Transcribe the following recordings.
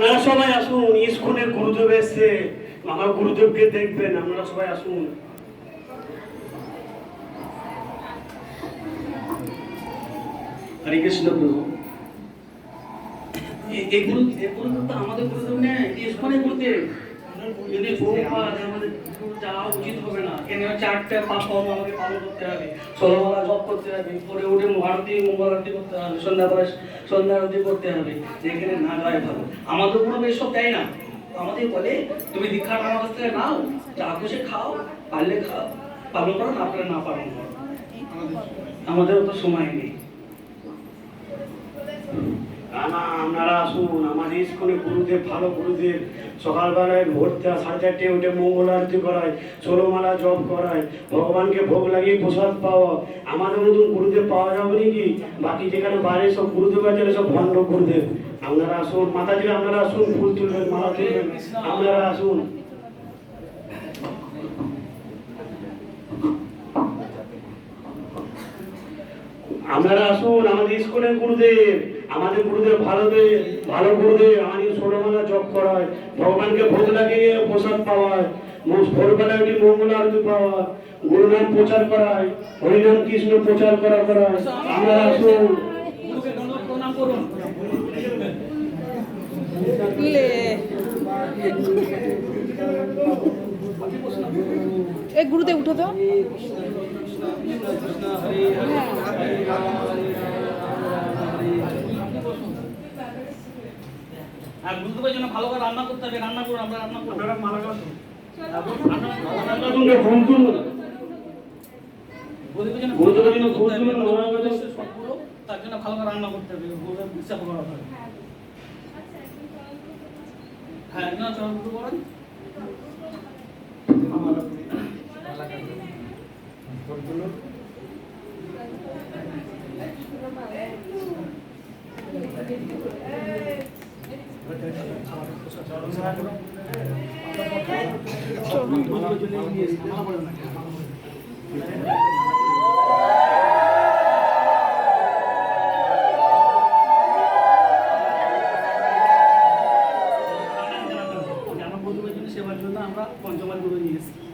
আপনারা সবাই আসুন স্কুলের গুরুদেব এসছে। আমার গুরুদেবকে দেখবেন আপনারা সবাই আসুন। হরে কৃষ্ণ প্রভু। এগুলো তো আমাদের গুরুদেব নেই ইস্কনের গুরুদেব। যদি আমাদের যাওয়া উচিত হবে না। কেন চারটে পাপ আমাকে পালন করতে হবে। ষোলোবেলা জপ করতে হবে পরে উঠে আরতি মঙ্গল আরতি করতে হবে সন্ধ্যাবেলা সন্ধ্যা আরতি করতে হবে, যেখানে না গায়ে ভালো। আমাদের কোনো এসব দেয় না? আমাদের বলে, তুমি দীক্ষাটা আমার কাছ থেকে নাও, যা খুশি খাও, পারলে খাও পালন করো না পারলে না পালন করো আমাদের তো সময় নেই। না, না, আপনারা আসুন আমাদের স্কুলে গুরুদেব ভালো গুরুদেব। সকালবেলায় ভোরতে সাড়ে চারটে উঠে মঙ্গল আরতি করায় ষোলোমালা জপ করায়। ভগবানকে ভোগ লাগিয়ে প্রসাদ পাওয়া। আমাদের মতন গুরুদেব পাওয়া যাবে নাকি? বাকি যেখানে বাইরে সব গুরুদেব আছে সব ভণ্ড গুরুদেব। আপনারা আসুন মাতাজি আপনারা আসুন ফুল তুলবেন মালা তুলবেন। আপনারা আসুন। আপনারা আসুন আমাদের স্কুলের গুরুদেব। আমাদের গুরুদেব ভালো দে- ভালো গুরুদেব আমাদের ষোলোবেলা জপ করায়। ভগবানকে ভোগ লাগিয়ে প্রসাদ পাওয়ায়। মোস- ভোরবেলায় উঠে মঙ্গল আরতি পাওয়া গুরুনাম প্রচার করায়। হরিনাম কৃষ্ণ প্রচার করা করায়। আপনারা আসুন। এ গুরুদেব উঠো তো। আর গুরুদেবের জন্য ভালো করে রান্না করতে হবে রান্না করুন আমরা রান্না করুন। গুরুদেবের জন্য। তার জন্য ভালো করে রান্না করতে হবে গুরুদেব বিশ্বাস করা হবে হ্যাঁ না চল করেন সেবার জন্য আমরা পঞ্চমাল গুরু নিয়ে এসেছি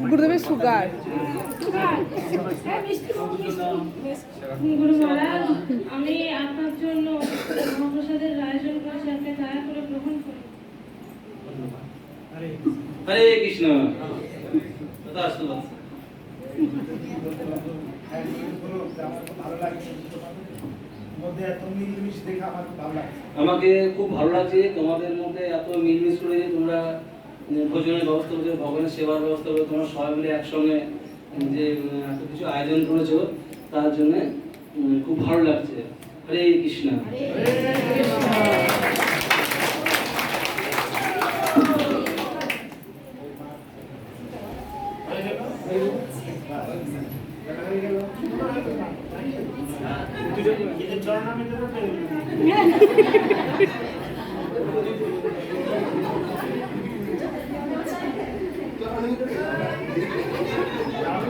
গুরুদেবের সুগার। আমি আপনার জন্য মহাপ্রসাদের আয়োজন করেছি আপনি দয়া করে গ্রহণ করুন হরে কৃষ্ণ। ভালো লাগছে আমাকে খুব ভালো লাগছে তোমাদের মধ্যে এত মিলমিশ করে যে তোমরা ভোজনের ব্যবস্থা করেছ ভগবানের সেবার ব্যবস্থা করে তোমরা সবাই মিলে একসঙ্গে যে এত কিছু আয়োজন করেছ তার জন্য খুব ভালো লাগছে। হরে কৃষ্ণ। तुझ्या